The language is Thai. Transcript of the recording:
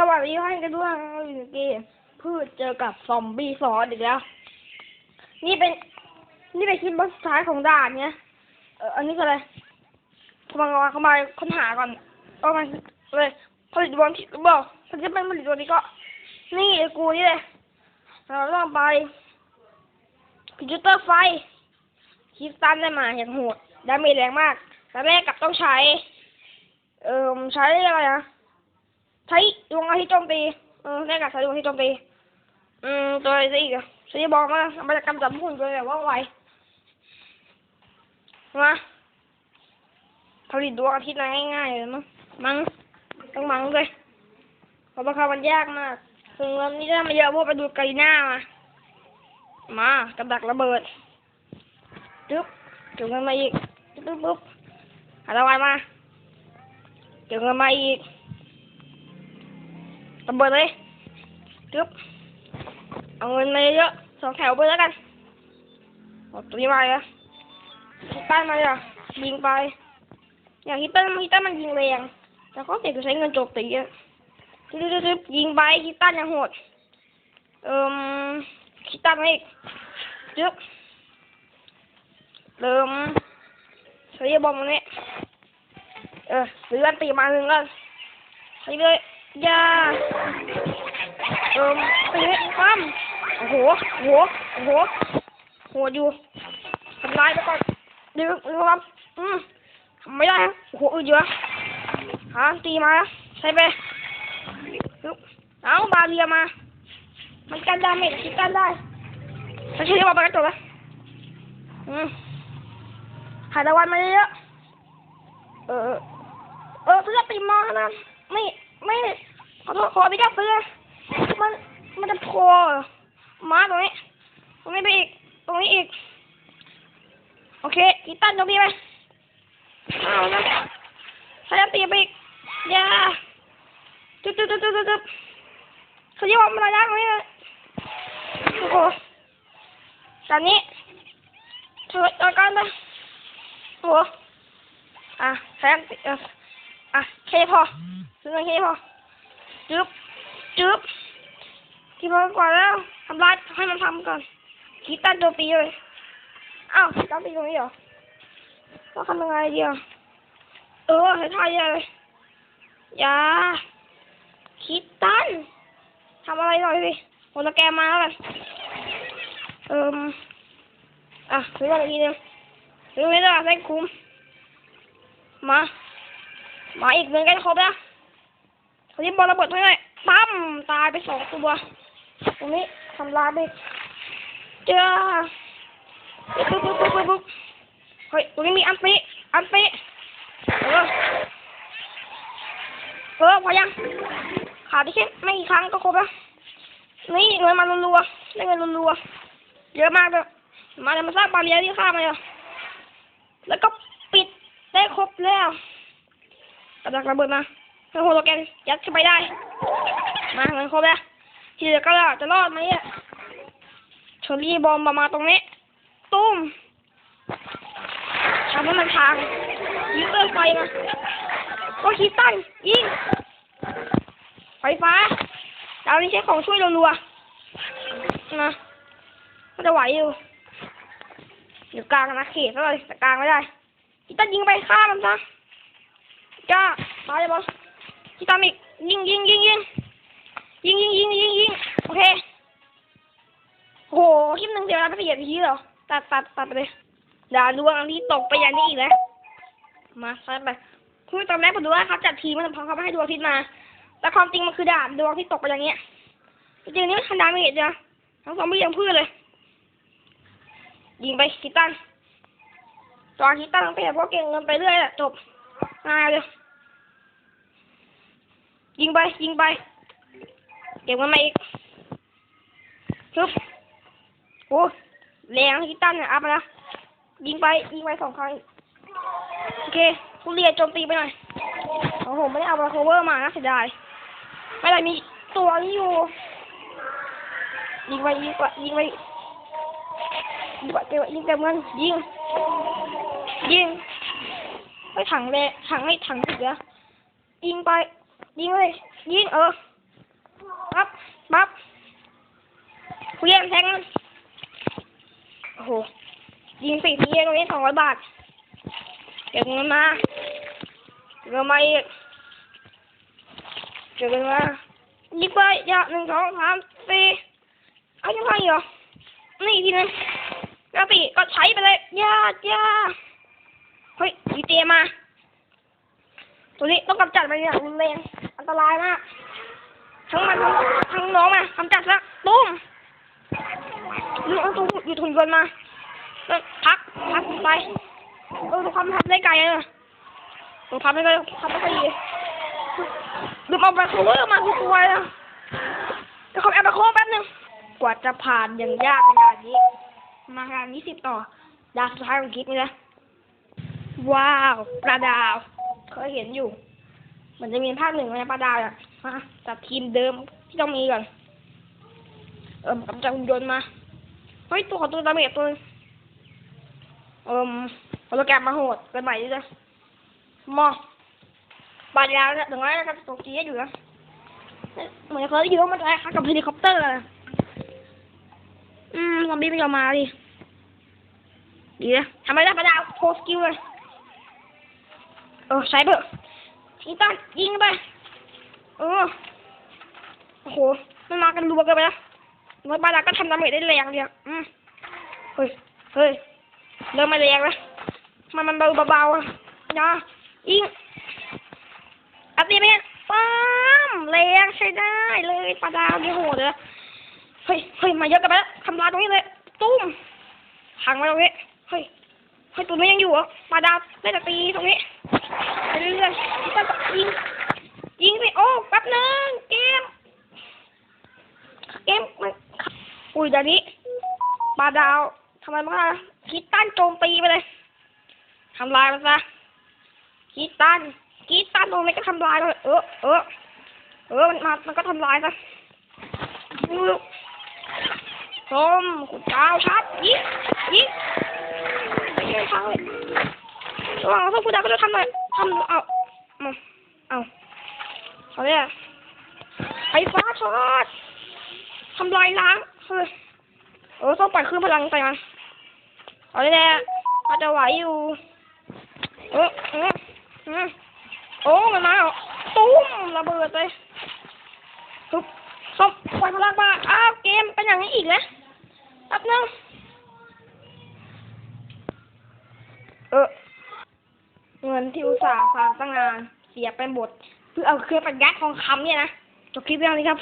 สวัสดีท่านกันด้วยเราอยู่ในเกมพืชเจอกับซอมบี้ซอสอีกแล้ว นี่เป็น นี่เป็นคลิปบนสุดท้ายของด่านเนี้ยเอออันนี้คืออะไรเข้ามาเข้ามาค้นหาก่อนเอามาเลยผลิตวันที่บอกถ้าจะเป็นผลิตวันนี้ก็ นี่ไอ้กูนี่เลยเราต้องไปพิจิเตอร์ไฟคริสตันได้มาอย่างโหดดาเมจแรงมากแต่แรกกับต้องใช้ เอ่อใช้อะไรนะ ใช้ดวงอาทิตย์โจมตีเออแรกกับใช้ดวงอาทิตย์โจมตีอืมตัวอะไรอีกอะใช้บอกมาบรรยากรรมจับหุ่นตัวแบบว่องไวมาผลิตดวงอาทิตย์มาง่ายๆเลยมั้งมั้งต้องมั้งเลยเพราะราคามันยากมากถึงวันนี้ได้มาเยอะพราะไปดูไกลหน้ามา มากับดักระเบิดจึ๊บถึงกันมาอีกปุ๊บปุ๊บหาตะวันมาถึงกันมาอีก ระเบิดเลยจึ๊บเอาเงินมาเยอะสองแถวไปแล้วกันเอาตัวนี้มาเลยฮิตตันมาเลยอะยิงไป อย่างฮิตตันฮิตตันมันยิงแรงแต่ก็เด็กจะใช้เงินโจมตีอะจึ๊บจึ๊บจึ๊บยิงไปฮิตตันยังโหดเอ่มฮิตตันมาอีกจึ๊บเริ่มใช้บอมมันนี้เออหรือกันตีมาหนึ่งกันใช้เลย ยา เอิมตีปั้มโอ้โหโอ้โหโอ้โหโหดอยู่ทำลายไปก่อนดึงดึงครับอืมทำไม่ได้ฮะโอ้โหอึดเยอะฮะตีมาใช้ไปปึ๊บเอาบาเรียมา มันกันดาเมจคิกันได้ไม่ใช่ที่ว่าไปกันจบแล้วอืมหายตะวันมาเยอะเออ เออเออเพื่อตีมานะไม่ ไม่ ขอโทษขออนุญาตซื้อ มันมันจะพอเหรอมาตรงนี้ ตรงนี้ไปอีก ตรงนี้อีก โอเคกีตันตรงนี้ไปเอานะพยายามตีไปอีกอย่าจุดจุดจุดจุดจุดจุดเขาเรียกว่ามันระยะตรงนี้เลยโอ้โหตอนนี้เธอจัดการไปโอ้โหอะพยายามตีเอออะแค่นี้พอซื้อเงินแค่นี้พอ จึ๊บจึ๊บที่พอกว่าแล้วทำลายให้มันทำก่อนกีตันตัวปีเลยอ้าวตันปีตรงนี้เหรอต้องทำยังไงเดีอะเออให้ทายเลยอย่าคิดตันทำอะไรหน่อยสิโหตะแกรงมาแล้วกันเอิมอะซื้อมาอีกทีนึงซื้อไม่ได้ใส่คุ้มมา มาอีกหนึ่งกันครบแล้ว เขาที่บอลระเบิดเท่าไหร่ปั๊มตายไปสองตัว ตรงนี้ทำลายไปเจ้าปุ๊บปุ๊บปุ๊บปุ๊บปุ๊บเฮ้ยตรงนี้มีอันปิอันปิเออเออพอยังขาดได้แค่ไม่กี่ครั้งก็ครบแล้วนี่เงินมารัวๆได้เงินรัวๆเยอะมากเลยมาจะมาสร้างบาเรียที่ข้ามมาเลยแล้วก็ปิดได้ครบแล้วกระดักระเบิดมา โฮโลแกนยัดเข้าไปได้ มาเงินครบแล้วทีเหลือก็จะรอดไหมเนี่ยเชอรี่บอมมามาตรงนี้ ตุ้มทำให้มันทางยิงเตอร์ไฟมาก็คิดตั้งยิง ไฟฟ้าดาวนี้ใช้ของช่วยรัวๆนะมันจะไหวอยู่อยู่กลางนะเขตเลยแต่กลางไม่ได้คิดตั้งยิงไปฆ่ามันซะจ้ามาเลยบอล ที่ตามอีกยิงยิงยิงยิงยิงยิงยิงยิงยิงโอเคโหคลิปหนึ่งเดียวนะไม่เหยียดทีเหรอตัดตัดตัดไปเลยด่าดวงอันนี้ตกไปอย่างนี้อีกแล้วมาใส่ไปคือตอนแรกผมดูว่าเขาจัดทีมมันพอเขาไม่ให้ดวงอาทิตย์มา แต่ความจริงมันคือดาดวงที่ตกไปอย่างเงี้ยจริงๆนี่มันทันดาเมจนะทั้งสองไม่ยังพืชเลย ยิงไปคิดตันตอนคิดตันไปเพราะเก่งเงินไปเรื่อยแหละจบง่ายเลย ยิงไป ยิงไป เก็บมันมาอีกฮึบโอ้แรงที่ตั้นเนี่ยอัพมาแล้วยิงไป ยิงไปสองครั้งโอเคทุเรียนโจมตีไปหน่อยโอ้โหไม่ได้เอาบาโคเวอร์มานะเสียดายไม่ได้มีตัวนี้อยู่ ยิงไปยิงไปยิงไปยิงไปเก็บยิงเต็มเงินยิง ยิงไปถังเลยถังให้ถังถึงเดี๋ยวยิงไป ยิงเลยยิงเออปั๊บปั๊บผู้เล่นแทงมันโอ้โหยิงสี่ทีตรงนี้สองร้อยบาทเก็บเงินมาเก็บเงินมาอีกเก็บเงินมายิงไปอย่าหนึ่งสองสามสี่เอายังไงเหรอนี่อีกทีนึงแล้วสี่ก็ใช้ไปเลยย่าย่าเฮ้ยมีเตียมาตัวนี้ต้องกำจัดมันอย่างรุนแรง ตรายมาก ทั้งมันทั้งทั้งน้องมากำจัดซะตุ้มดูเอาตัวอยู่ถุนยนต์มาแล้วพักพักไปเออดูความพับได้ไกลเลยดูพับไม่ได้พับไม่ค่อยดีดูเอาไปโคเวอร์มาทุกตัวเลยอะเดี๋ยวเขาแอบไปโค้งแป๊บนึงกว่าจะผ่านอย่างยากขนาดนี้ มาขนาดนี้สิบต่อ ดาวสุดท้ายของคลิปนี้นะ ว้าวปลาดาว เคยเห็นอยู่ มันจะมีภาคหนึ่งในปลาดาวอะมาจัดทีมเดิมที่ต้องมีก่อน เอิ่มกำจัดหุ่นยนต์มา เฮ้ย ตัวของตัวดาเมจตัวเอิ่มโปรแกรมมาโหดเกินใหม่ดิจ้ะมอปลาดาวเนี่ยถึงแม้จะตกเกียอยู่นะเหมือนเคยได้ยินว่ามันคล้ายกับเฮลิคอปเตอร์อะอืมซอมบี้ไม่ยอมมาดิดีนะทำไมได้ปลาดาวโพสกิลเลยเออใช้เถอะ ทีตั้งยิงไปเออโอ้โหมันมากันรัวกันไปแล้วน้อยบาดาก็ทำดาเมจได้แรงเดียวอืมเฮ้ยเฮ้ยเริ่มมาแรงแล้วมันมันเบาเบาๆอะนะยิงอัดตีไปปั๊มแรงใช้ได้เลยปลาดาวนี่โหดเลยเฮ้ยเฮ้ยมาเยอะกันไปแล้วทำลายตรงนี้เลยตุ้มพังไว้ตรงนี้เฮ้ย ฮ้ยตัวนี้ยังอยู่เหรอปลาดาวได้แต่ตีตรงนี้ไปเรื่อยๆก็ยิงยิงสิโอ้แป๊บนึงเกมเกมมันอุ้ยเดี๋ยวนี้ปลาดาวทำไมมันอะคิดตันโจมตีไปเลยทำลายมันซะคิดตันคิดตันตรงนี้ก็ทำลายเลยเออเออเออมันมามันก็ทำลายซะชมคุณดาวชัดยิงยิง ไม่ได้ทางเลยระหว่างเราพูดได้ก็จะทำหน่อยทำเอามาเอาเขาเนี่ยไฟฟ้าช็อตทำลายล้างเฮ้ยเออต้องปล่อยคลื่นพลังใส่มันเอาเลยแหละอาจจะไหวอยู่เออเออเออโอ้มันมาตุ้มระเบิดเลยทุบต้องปล่อยพลังมาอ้าวเกมเป็นอย่างนี้อีกนะแป๊บนึงเออ เงิ นที่อุตส่าห์ฟังตั้งนานเสียไปหมดเพื่อเอาเครื่องประยัดทองคำเนี่ยนะจบคลิปเรื่องนี้ครับ